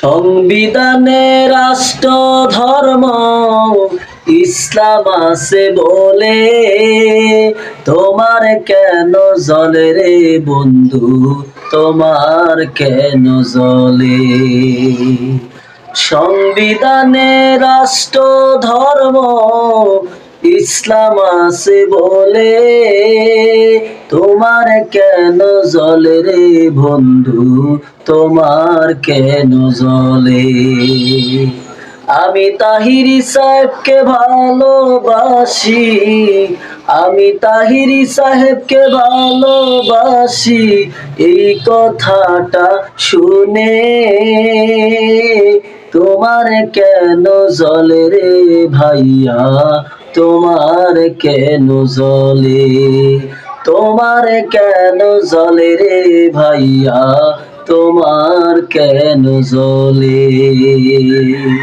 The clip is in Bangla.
সংবিধানে রাষ্ট্র ধর্ম ইসলাম আছে বলে। তোমার কেন জলে রে বন্ধু? তোমার কেন জলে? সংবিধানে রাষ্ট্র ধর্ম ইসলাম আছে বলে, তোমার কেন জলে রে বন্ধু? তোমার কেন জলে? আমি তাহিরি সাহেবকে ভালোবাসি, আমি তাহিরি সাহেবকে ভালোবাসি, এই কথাটা শুনে তোমার কেন জলে রে ভাইয়া? তোমার কেন জলে? তোমার কেন জলে রে ভাইয়া? তোমার কেন জলে?